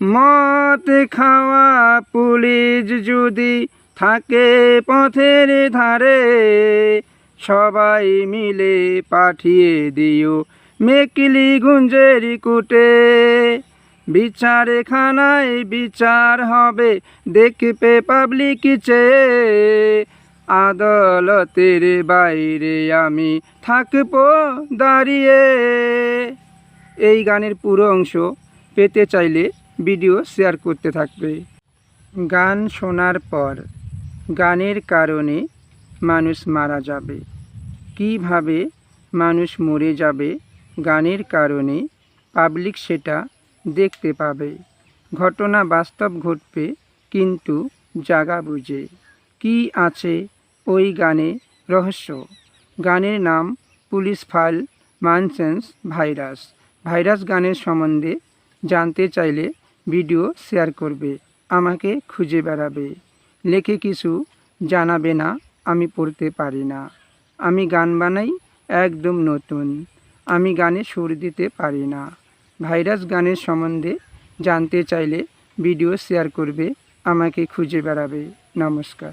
মদ খাওয়া পুলিশ যদি থাকে পথের ধারে, সবাই মিলে পাঠিয়ে দিও মেকিলি গুঞ্জের কুটে। বিচারে খানায় বিচার হবে, দেখবে পাবলিক চেয়ে আদালতের বাইরে আমি থাকব দাঁড়িয়ে। এই গানের পুরো অংশ পেতে চাইলে ভিডিও শেয়ার করতে থাকবে। গান শোনার পর গানের কারণে মানুষ মারা যাবে। কীভাবে মানুষ মরে যাবে গানের কারণে পাবলিক সেটা দেখতে পাবে। ঘটনা বাস্তব ঘটবে কিন্তু জাগা বুঝে। কি আছে ওই গানে রহস্য? গানের নাম পুলিশ ফাইল মানসেন্স ভাইরাস। ভাইরাস গানের সম্বন্ধে জানতে চাইলে ভিডিও শেয়ার করবে, আমাকে খুঁজে বেড়াবে। লেখে কিছু জানাবে না, আমি পড়তে পারি না। আমি গান বানাই একদম নতুন, আমি গানে সুর দিতে পারি না। ভাইরাস গানের সম্বন্ধে জানতে চাইলে ভিডিও শেয়ার করবে, আমাকে খুঁজে বেড়াবে। নমস্কার।